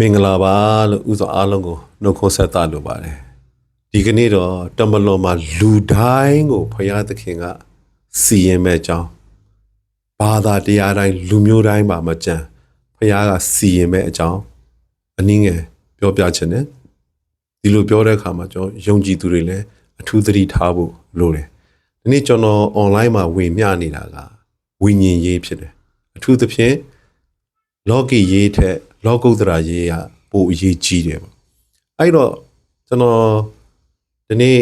မင်္ဂလာပါလို့ဥစွာအားလုံးကိုနှုတ်ခွန်းဆက်သလိုပါတယ်ဒီကနေ့တော့တမလွန်မှာလူတိုင်းကိုဖရာသခင်ကစီရင်မဲ့အကြောင်းဘာသာတရားတိုင်းလူမျိုးတိုင်းပါမကြံဖရာကစီရင်မဲ့အကြောင်းအနည်းငယ်ပြောပြချင်တယ်ဒီလိုပြောတဲ့အခါမှာကျွန်တော်ယုံကြည်သူတွေလည်းအထူးသတိထားဖို့လိုတယ်ဒီနေ့ကျွန်တော် online မှာဝင်မျှနေတာကဝိညာဉ်ရေးဖြစ်တယ်အထူးသဖြင့်လောကီရေးထက် လောကုတ္တရာရေးကပိုအရေးကြီးတယ်ပေါ့အဲ့တော့ကျွန်တော်ဒီနေ့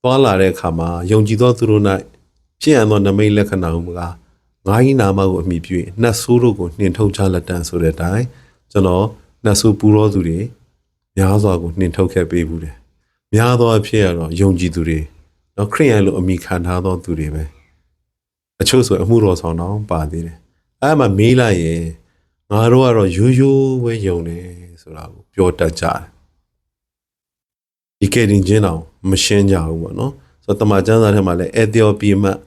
သွားလာတဲ့အခါမှာယုံကြည်သောသူတို့၌ဖြစ်ရန်သောနမိတ်လက္ခဏာဟုမူကားငါးဤနာမကိုအမိပြု၍နှတ်ဆိုးတို့ကိုနှင်ထုတ်ချလက်တန်ဆိုတဲ့အတိုင်းကျွန်တော်နှတ်ဆိုးပူရောသူတွေများစွာကိုနှင်ထုတ်ခဲ့ပေးဘူးတယ်များသောအဖြစ်ကတော့ယုံကြည်သူတွေနော်ခရိယန်လိုအမိခံထားသောသူတွေပဲအချို့ဆိုအမှုတော်ဆောင်တော့ပါသေးတယ်အဲ့မှာမေးလိုက်ရင် ငါတို့ကတော့ရိုးရိုးပဲယုံတယ်ဆိုတာကိုပြောတတ်ကြတယ်ဒီကဲတင်ချင်းတော့မရှင်းကြဘူးပေါ့နော်ဆိုတော့တမန်ကျမ်းစာထဲမှာလည်းအသီယိုပီမတ်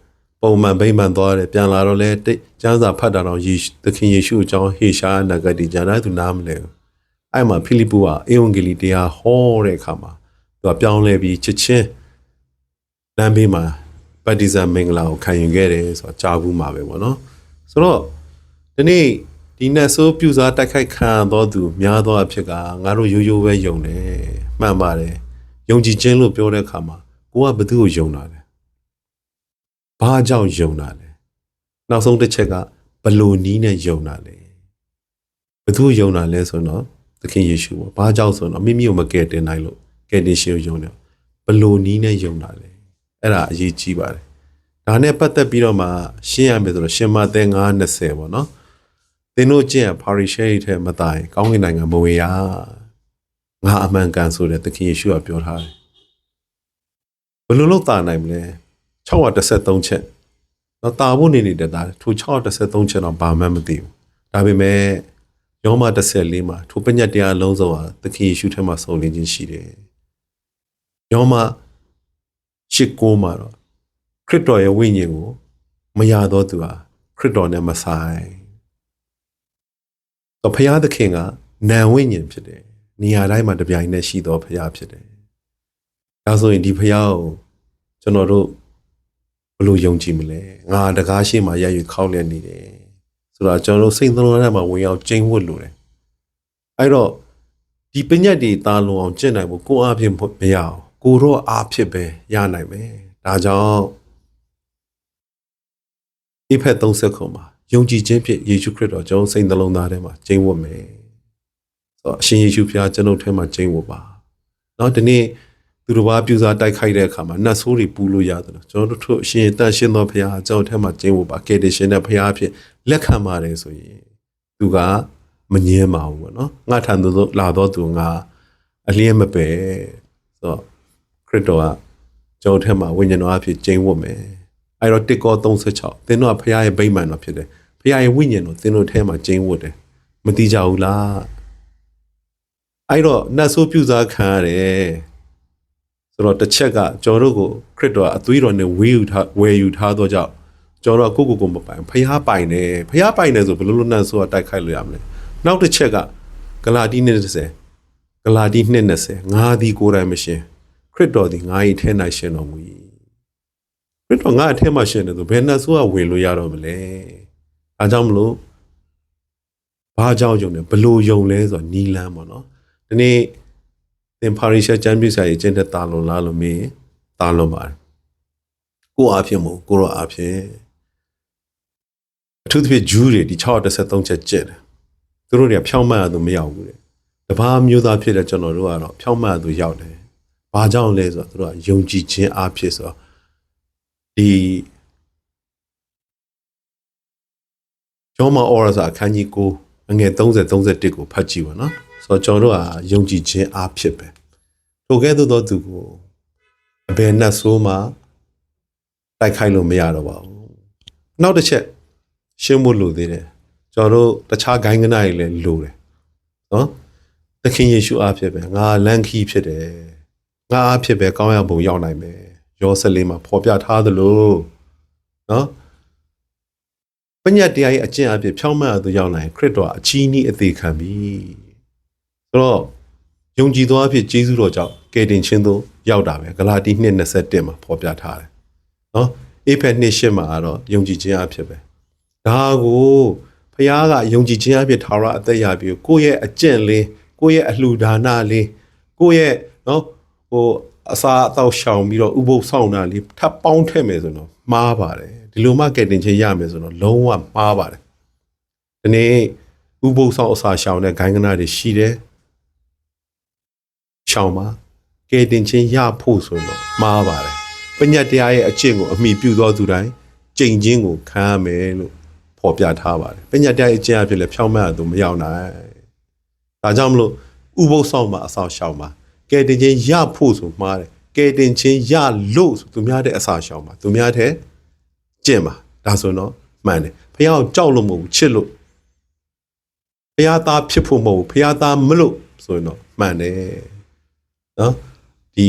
ပုံမှန်ဗိမာန်သွားတယ်ပြန်လာတော့လဲတိတ်ကျမ်းစာဖတ်တာတော့ယေရှုသခင်ယေရှုအကြောင်းဟေရှာနဂတိကျမ်းတိုင်းသူနားမလဲဘူးအဲ့မှာဖိလိပ္ပုကအေဝံဂေလိတရားဟောတဲ့အခါမှာသူကပြောင်းလဲပြီးချက်ချင်းလမ်းဘေးမှာဗတ္တိဇံမင်္ဂလာကိုခံယူခဲ့တယ်ဆိုတာကြားဘူးမှာပဲပေါ့နော်ဆိုတော့ဒီနေ့ ဒီနတ်ဆိုးပြူစားတိုက်ခိုက်ခံရသောသူများသောအဖြစ်ကငါတို့ရိုးရိုးပဲယုံတယ်မှန်ပါတယ်ယုံကြည်ခြင်းလို့ပြောတဲ့အခါမှာကိုကဘယ်သူကိုယုံတာလဲဘာကြောင့်ယုံတာလဲနောက်ဆုံးတစ်ချက်ကဘလို့နီးနဲ့ယုံတာလဲဘယ်သူကိုယုံတာလဲဆိုတော့သခင်ယေရှုပေါ့ဘာကြောင့်ဆိုတော့မိမိကိုမကယ်တင်နိုင်လို့ကယ်တင်ရှင်ကိုယုံတယ်ဘလို့နီးနဲ့ယုံတာလဲအဲ့ဒါအရေးကြီးပါတယ်ဒါနဲ့ပတ်သက်ပြီးတော့မှရှင်းရမယ်ဆိုတော့ရှင်မသဲ920ပေါ့နော်သ င်တို့ကျင့်ရပါရီရှဲထဲမတိုင်ကောင်းကင်နိုင်ငံမဝေရငါအမှန်ကန်ဆိုတဲ့သခင်ယေရှုကပြောထားတယ်ဘယ်လိုလုပ်တာနိုင်မလဲ613ချက်တော့တာဖို့နေနေတဲ့သားထို613ချက်တော့ဘာမှမသိဘူးဒါပေမဲ့ယောမ14မှာထိုပညတ်တရားအလုံးစုံဟာသခင်ယေရှုထဲမှာစုံလင်ခြင်းရှိတယ်ယောမ19မှာတော့ခရစ်တော်ရဲ့ဝိညာဉ်ကိုမရတော့သူဟာခရစ်တော်နဲ့မဆိုင် တော့ဖရာသခင်ကနာဝိညာဉ်ဖြစ်တယ်။နေရာတိုင်းမှာတပြိုင်နက်ရှိသောဖရာဖြစ်တယ်။ဒါဆိုရင်ဒီဖရာကိုကျွန်တော်တို့ဘယ်လိုယုံကြည်မလဲ။ငါတကားရှိမှရရွခောက်လျက်နေတယ်။ဆိုတော့ကျွန်တော်တို့စိတ်သလုံးထဲမှာဝင်ရောက်ကျင်းဝတ်လို့တယ်။အဲ့တော့ဒီပညတ်တွေတာလုံအောင်ကျင့်နိုင်ဖို့ကိုယ်အားဖြင့်မရအောင်ကိုယ်တော့အားဖြစ်ပဲရနိုင်မယ်။ဒါကြောင့်အဖက်30ခုမှာ ယုံကြည်ခြင်းဖြင့်ယေရှုခရစ်တော်ကျွန်တော်စိတ်နှလုံးသားထဲမှာကျင့်ဝတ်မယ်။ဆိုတော့အရှင်ယေရှုဖျားကျွန်တော်ထဲမှာကျင့်ဝတ်ပါ။နော်ဒီနေ့သူတော်ဘာပြူစားတိုက်ခိုက်တဲ့အခါမှာနတ်ဆိုးတွေပူလို့ရတယ်လို့ကျွန်တော်တို့အရှင်တန်ရှင်းသောဖျားကျွန်တော်ထဲမှာကျင့်ဝတ်ပါ။ကယ်တင်ရှင်တဲ့ဖျားဖြင့်လက်ခံပါတယ်ဆိုရင်သူကမငြင်းပါဘူးပေါ့နော်။ငါထံသို့လာတော့သူငါအလျင်းမပယ်။ဆိုတော့ခရစ်တော်ကကျွန်တော်ထဲမှာဝိညာဉ်တော်အဖြစ်ကျင့်ဝတ်မယ်။ အဲ့တော့တစ်ကော36သင်တို့ကဖခင်ရဲ့ဗိမာန်တော်ဖြစ်တယ်ဖခင်ရဲ့ဝိညာဉ်တော်သင်တို့ထဲမှာကျင်းဝတ်တယ်မတိကြဘူးလားအဲ့တော့နတ်ဆိုးပြူစားခံရတယ်ဆိုတော့တစ်ချက်ကကျွန်တော်တို့ကိုခရစ်တော်အသွေးတော်နဲ့ဝေယူထားဝယ်ယူထားတော့ကြောင့်ကျွန်တော်တို့ကကိုကိုကိုမပိုင်ဖခင်ပိုင်တယ်ဖခင်ပိုင်တယ်ဆိုဘယ်လိုလုပ်နတ်ဆိုးကတိုက်ခိုက်လို့ရမလဲနောက်တစ်ချက်ကဂလာတိ20ဂလာတိ2:20ငါသည်ကိုယ်တိုင်မရှင်ခရစ်တော်သည်ငါ၏ထဲ၌ရှင်တော်မူ၏ ခရစ်တော်ငါအထက်မှာရှင်တယ်ဆိုဘယ်နှဆိုးကဝင်လို့ရတော့မလဲအဲကြောင့်မလို့ဘာကြောင့်ယုံလဲဘလို့ယုံလဲဆိုတော့နီလန်းပေါ့နော်ဒီနေ့သင်ပါရီရှာချန်ပီယံရဲ့အကျင့်သက်တာလွန်လားလို့မေးတာလွန်ပါတယ်ကိုအားဖြင့်မို့ကိုရောအားဖြင့်အထူးသဖြင့်ဂျူးတွေဒီ613ချက်ကျင့်တယ်သူတို့တွေကဖြောင်းမှတ်ရသူမရောက်ဘူးတဲ့တဘာမျိုးသားဖြစ်တဲ့ကျွန်တော်တို့ကတော့ဖြောင်းမှတ်ရသူရောက်တယ်ဘာကြောင့်လဲဆိုတော့သူတို့ကယုံကြည်ခြင်းအားဖြင့်ဆိုတော့ ဒီကျောင်းမအော်ရစာအခန်းကြီး9အငယ်30 31ကိုဖတ်ကြည့်ပါနော်ဆိုတော့ကျွန်တော်တို့ကယုံကြည်ခြင်းအားဖြစ်ပဲထိုကဲ့သို့သောသူကိုအဘယ်နှက်ဆိုးမှတိုက်ခိုက်လို့မရတော့ပါဘူးနောက်တစ်ချက်ရှင်းဖို့လိုသေးတယ်ကျွန်တော်တို့တခြားဂိုင်းကနာတွေလည်းလိုတယ်နော်သခင်ယေရှုအားဖြစ်ပဲငါလန်ခီဖြစ်တယ်ငါအားဖြစ်ပဲကောင်းရဘုံရောက်နိုင်မယ် ယောဆက်လေးမှာဖော်ပြထားသလိုနော်ပညတ်တရားရဲ့အကျင့်အဖြစ်ဖြောင်းမှတ်သူရောက်နိုင်ခရစ်တော်အချီးနီးအသေးခံပြီဆိုတော့ယုံကြည်သောအဖြစ်ဂျေဇုတော်ကြောင့်ကယ်တင်ခြင်းသို့ရောက်တာပဲဂလာတိ2:21မှာဖော်ပြထားတယ်နော်အေဖက်2:8မှာကတော့ယုံကြည်ခြင်းအဖြစ်ပဲဒါကိုဖခင်ကယုံကြည်ခြင်းအဖြစ်ထာဝရအသက်ရပြီးကိုယ့်ရဲ့အကျင့်လေးကိုယ့်ရဲ့အလှူဒါနလေးကိုယ့်ရဲ့နော်ဟို အစာအသောက်ရှောင်ပြီးတော့ဥပုသ်ဆောင်တာလေးထပ်ပေါင်းထည့်မယ်ဆိုတော့မှားပါတယ်ဒီလိုမှကယ်တင်ခြင်းရမယ်ဆိုတော့လုံးဝမှားပါတယ်ဒီနေ့ဥပုသ်ဆောင်အစာရှောင်တဲ့ဂိုင်းကနာတွေရှိတယ်ရှောင်ပါကယ်တင်ခြင်းရဖို့ဆိုတော့မှားပါတယ်ပညတ်တရားရဲ့အကျင့်ကိုအမိပြုသောသူတိုင်းကြိမ်ချင်းကိုခံရမယ်လို့ဖော်ပြထားပါတယ်ပညတ်တရားရဲ့အကျင့်အဖြစ်လည်းဖြောင်းမှတ်ရသူမရောက်နိုင်ဒါကြောင့်မလို့ဥပုသ်ဆောင်မှာအစာရှောင်ပါ ကယ်တင်ခြင်းရဖို့ဆိုမှားတယ်ကယ်တင်ခြင်းရလို့ဆိုသူများတဲ့အစာရှောင်ပါသူများတဲ့ကျင့်ပါဒါဆိုတော့မှန်တယ်ဖះကိုကြောက်လို့မဟုတ်ဘူးချစ်လို့ဖះသားဖြစ်ဖို့မဟုတ်ဘူးဖះသားမလို့ဆိုရင်တော့မှန်တယ်နော်ဒီ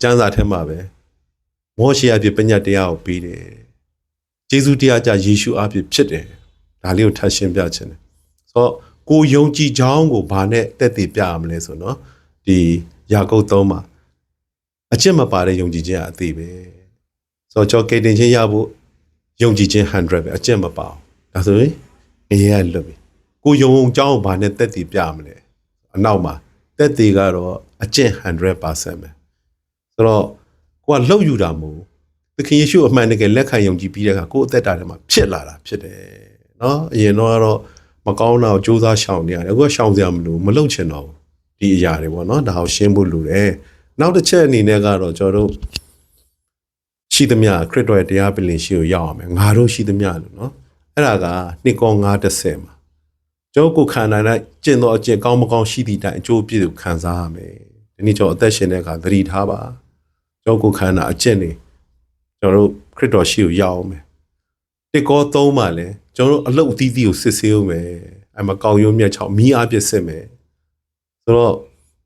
ကျမ်းစာထဲမှာပဲမောရှေအဖြစ်ပညတ်တရားကိုပေးတယ်ဂျေဇုတရားကြယေရှုအဖြစ်ဖြစ်တယ်ဒါလေးကိုထပ်ရှင်းပြခြင်းတယ်ဆိုတော့ကိုယုံကြည်ကြောင်းကိုဘာနဲ့တက်တည်ပြရမလဲဆိုတော့ဒီ ယာကုပ်3မှာအချက်မပါတဲ့ယုံကြည်ခြင်းအသေးပဲဆိုတော့ကြောကေတင်ချင်းရဖို့ယုံကြည်ခြင်း100ပဲအချက်မပါဘူးဒါဆိုရင်အရေးကလွတ်ပြီကိုယုံုံကြောင်းဘာနဲ့တက်တည်ပြမလဲအနောက်မှာတက်တည်ကတော့အချက်100%ပဲဆိုတော့ကိုကလှုပ်ယူတာမဟုတ်သခင်ယေရှုအမှန်တကယ်လက်ခံယုံကြည်ပြီးတဲ့အခါကိုယ့်အသက်တာထဲမှာဖြစ်လာတာဖြစ်တယ်နော်အရင်တော့ကတော့မကောင်းတာကိုစူးစမ်းရှောင်နေရတယ်အခုကရှောင်စရာမလိုမလုပ်ချင်တော့ဘူး ဒီအရာတွေပေါ့နော်ဒါကိုရှင်းဖို့လိုတယ်နောက်တစ်ချက်အနေနဲ့ကတော့ကျွန်တော်တို့ရှိသမျှခရစ်တော်ရဲ့တရားပလင်ရှိကိုရောက်အောင်မယ်ငါတို့ရှိသမျှလို့နော်အဲ့ဒါကနှစ်ကော930မှာကျွန်တော်ကိုခံနိုင်တဲ့ကျင့်တော်အကျင့်ကောင်းမကောင်းရှိသည့်တိုင်အကျိုးအပြည့်ကိုခံစားရမယ်ဒီနေ့ကျွန်တော်အသက်ရှင်တဲ့အခါသတိထားပါကျွန်တော်ကိုခံတာအကျင့်နေကျွန်တော်တို့ခရစ်တော်ရှိကိုရောက်အောင်မယ်တစ်ကော3မှာလဲကျွန်တော်တို့အလုတ်အသီးသီးကိုစစ်ဆေးအောင်မယ်အဲ့မှာကောင်းရုံးမြတ်ချောင်းမိအားပြစ်စစ်မယ် ဆိုတော့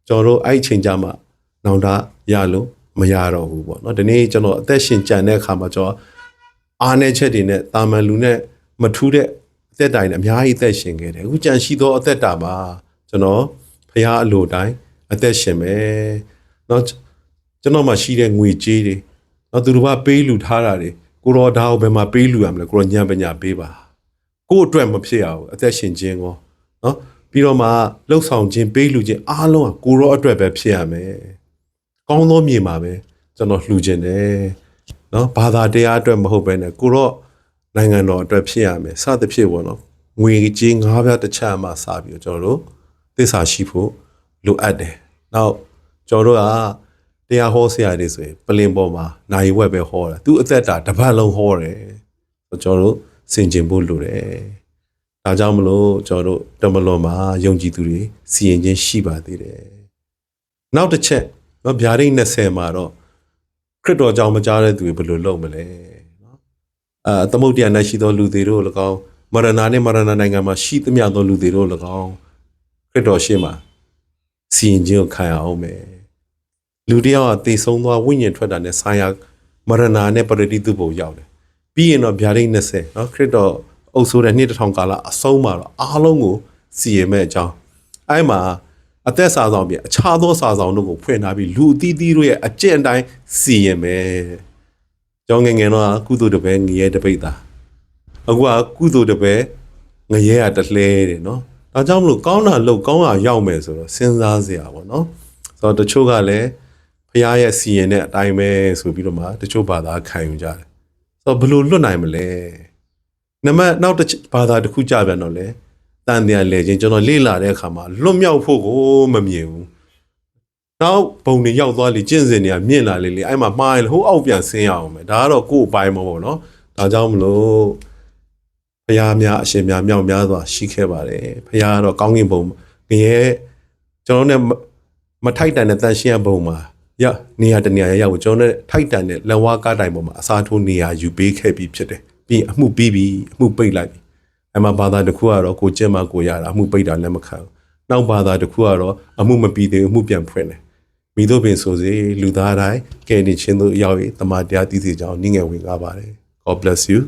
ကျွန်တော်တို့အဲ့ချိန်ကြမှာနောင်တရလို့မရတော့ဘူးပေါ့နော်ဒီနေ့ကျွန်တော်အသက်ရှင်ကြံတဲ့အခါမှာကျွန်တော်အားနည်းချက်တွေနဲ့တာမန်လူနဲ့မထူးတဲ့အသက်တိုင်နဲ့အများကြီးအသက်ရှင်ခဲ့တယ်အခုကြံရှိသောအသက်တာမှာကျွန်တော်ဖရားအလိုတိုင်းအသက်ရှင်မယ်နော်ကျွန်တော်မှရှိတဲ့ငွေကြေးတွေနော်သူတို့ကပေးလူထားတာတွေကိုရောဒါကိုဘယ်မှာပေးလူရမလဲကိုရောညံပညာပေးပါကို့အတွက်မဖြစ်အောင်အသက်ရှင်ခြင်းကောနော် ပြီးတော့မှလှုပ်ဆောင်ခြင်းပေးလှူခြင်းအားလုံးကကိုရောအတွက်ပဲဖြစ်ရမယ်။ကောင်းသောမြေမှာပဲကျွန်တော်လှူခြင်းတယ်။နော်ဘာသာတရားအတွက်မဟုတ်ပဲနဲ့ကိုရောနိုင်ငံတော်အတွက်ဖြစ်ရမယ်။စသဖြင့်ပေါ့နော်။ငွေကြေး၅ပြားတစ်ချက်မှစပြီးတော့ကျွန်တော်တို့သစ္စာရှိဖို့လိုအပ်တယ်။နောက်ကျွန်တော်တို့ကတရားဟောဆရာတွေဆိုရင်ပလင်ပေါ်မှာနိုင်ဝက်ပဲဟောတာ။သူအသက်တာတစ်ပတ်လုံးဟောတယ်။ဆိုတော့ကျွန်တော်တို့စင်ကျင်ဖို့လိုတယ်။ ဒါကြောင့်မလို့ကျွန်တော်တို့တမလွန်မှာယုံကြည်သူတွေစီရင်ခြင်းရှိပါသေးတယ်နောက်တစ်ချက်နော်ဗျာဒိတ်20မှာတော့ခရစ်တော်ကြောင့်မကြားတဲ့သူတွေဘယ်လိုလုပ်မလဲနော်အာသမုတ်တရား၌ရှိသောလူတွေတို့၎င်းမရဏနဲ့မရဏနိုင်ငံမှာရှိသမျှသောလူတွေတို့၎င်းခရစ်တော်ရှေ့မှာစီရင်ခြင်းကိုခံရအောင်မယ်လူတယောက်ကတေဆုံးသွားဝိညာဉ်ထွက်တာနဲ့ဆိုင်ရာမရဏနဲ့ပရိတိတုဘုံရောက်တယ်ပြီးရင်တော့ဗျာဒိတ်20နော်ခရစ်တော် အုပ်ဆိုးတဲ့နှစ်တစ်ထောင်ကာလအဆုံးမှာတော့အားလုံးကိုစီရင်မဲ့အကြောင်းအဲ့မှာအသက်စာဆောင်ပြီးအခြားသောစာဆောင်တို့ကိုဖွင့်ထားပြီးလူအသီးသီးတို့ရဲ့အကျင့်အတိုင်းစီရင်မယ်ကျောင်းငယ်ငယ်တော့ကုသိုလ်တပည့်ငရဲတပိတ်သားအခုကကုသိုလ်တပည့်ငရဲကတလှဲတယ်နော်ဒါကြောင့်မလို့ကောင်းတာလုပ်ကောင်းတာရောက်မယ်ဆိုတော့စဉ်းစားစရာပေါ့နော်ဆိုတော့တချို့ကလည်းဖရားရဲ့စီရင်တဲ့အတိုင်းပဲဆိုပြီးတော့မှတချို့ဘာသာခံယူကြတယ်ဆိုတော့ဘယ်လိုလွတ်နိုင်မလဲ နမနောက်တစ်ဘာသာတစ်ခုကြပြန်တော့လေတန်တရားလဲချင်းကျွန်တော်လေ့လာတဲ့အခါမှာလွတ်မြောက်ဖို့ကိုမမြင်ဘူးနောက်ဘုံတွေရောက်သွားလေကျင့်စဉ်တွေကမြင့်လာလေလေအဲ့မှာမှားရင်ဟိုအောက်ပြန်ဆင်းရအောင်မယ်ဒါကတော့ကိုယ့်အပိုင်းမဟုတ်နော်ဒါကြောင့်မလို့ဖရားများအရှင်များမြောက်များစွာရှိခဲ့ပါတယ်ဖရားကတော့ကောင်းကင်ဘုံငရဲကျွန်တော်နဲ့မထိုက်တန်တဲ့တန်ရှင်းဘုံမှာရနေရာတနေရာရောက်ကျွန်တော်နဲ့ထိုက်တန်တဲ့လက်ဝါးကားတိုင်ပေါ်မှာအစားထိုးနေရာယူပေးခဲ့ပြီးဖြစ်တယ် ပြီးအမှုပြီးပြီးအမှုပိတ်လိုက်ပြီအဲ့မှာဘာသာတစ်ခုကတော့ကိုကျင့်မှကိုရတာအမှုပိတ်တာလည်းမခံဘူးနောက်ဘာသာတစ်ခုကတော့အမှုမပြီးသေးဘူးအမှုပြန်ဖွင့်တယ်မိတို့ပင်ဆိုစေလူသားတိုင်းကဲနေချင်းတို့ရောက်ရေးတမန်တရားတည်စီကြောင်းနိငယ်ဝင်ကားပါတယ် God bless you